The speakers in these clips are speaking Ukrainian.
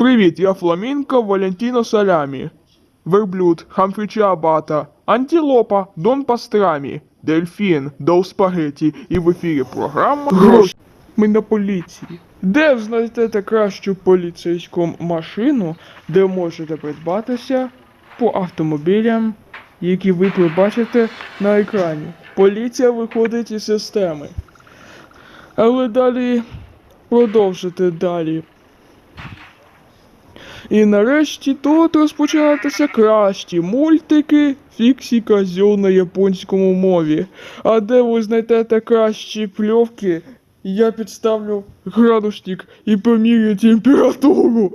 Привіт, я Фламінко Валентіно Салямі. Верблюд, Хамфрі Чиабата, Антилопа, Дон Пастрамі, Дельфін, Дол Спагеті і в ефірі програма Гроші. Ми на поліції. Де знайдете кращу поліцейську машину, де можете придбатися по автомобілям, які ви побачите на екрані. Поліція виходить із системи. Але далі продовжити далі. І нарешті тут розпочинатися кращі мультики Фіксі Козьол на японському мові. А де ви знайдете кращі пльовки, я підставлю градусник і поміряю температуру.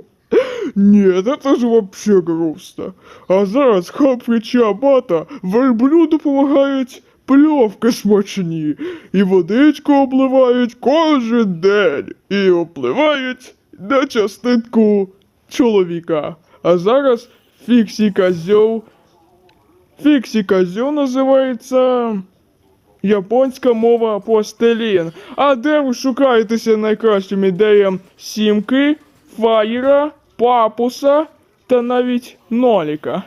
Ні, це ж вообще грустно. А зараз Хапрі Чабата верблюду допомагають пльовки смачні. І водичку обливають кожен день. І обливають на частинку чоловіка. А зараз Фіксі Козьов. Фіксі Козьов називається японська мова пластилін. А де ви шукаєтеся найкращим ідеям сімки, фаєра, папуса та навіть ноліка?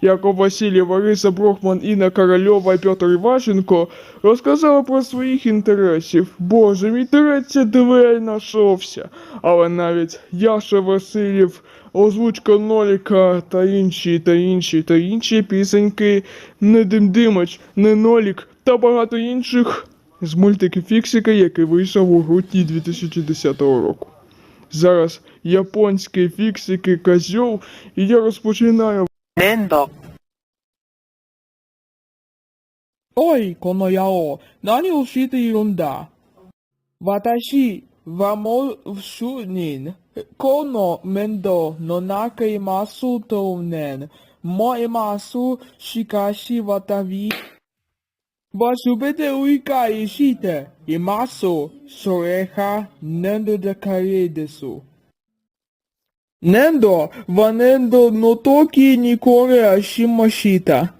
Яков Васильєв, Лариса Брохман, Інна Корольова і Петр Іващенко розказали про своїх інтересів. Боже, мій третя двері нашовся. Але навіть Яша Васильєв, озвучка Ноліка та інші, та інші, та інші пісеньки, не Димдимач, не Нолік та багато інших з мультиків Фіксика, який вийшов у грудні 2010 року. Зараз японські фіксики козьол, і я розпочинаю 粘土おい、この野郎、何をしているんだ？私はもう主人。この面倒の中いますと年。もういます。しかし私はすべて追い返しています。それが年度だからです。Nendo vanendo no toki ni kore shimashita.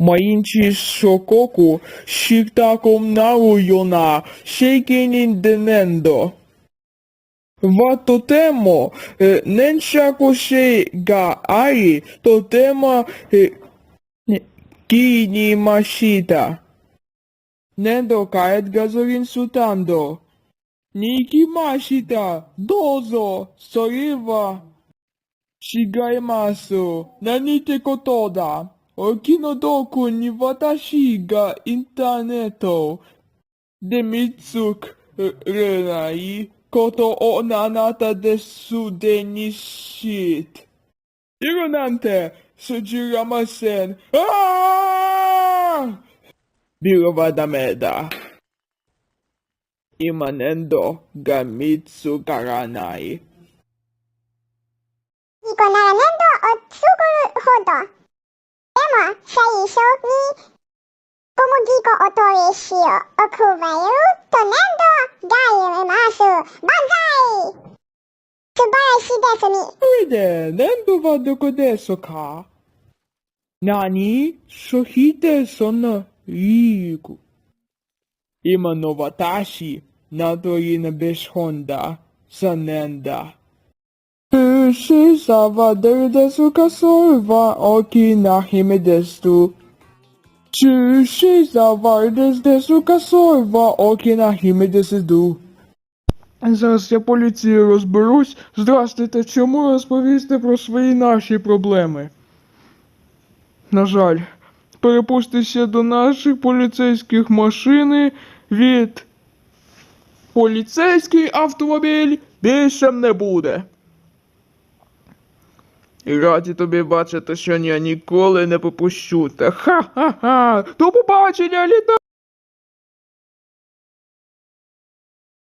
Mainchi shokoku shitakom naru yona shaking in the nendo. Wa totemo nenshaku shi ga ai totema ki ni mashita. Nendo kaet gazolin sutando. に。行きました。どうぞ、それは、違います。何ってことだ？お気の毒に私がインターネットで見つれないことをあなたですでに知っているなんて知りません。ああビルはダメだ。今年度が見つからない。自己なら年度を作るほど。でも、最初に小麦粉をとりしよ塩を加えると粘土が揺れます。万歳素晴らしいですね。それで、粘土はどこですか？何そしてそんな、いい。今の私、などいなべしほんだ。残念だ。不死さは誰ですかそれは大きな姫ですと。中止さは誰ですかそれは大きな姫ですと。 Зараз я поліцією розберусь. Здрастуйте, чому розповісти про свої наші проблеми? На жаль, перепустися до наших поліцейських машини від поліцейський автомобіль більше не буде. Раді тобі бачити, що я ніколи не попущу. Та ха-ха-ха! До побачення, літа!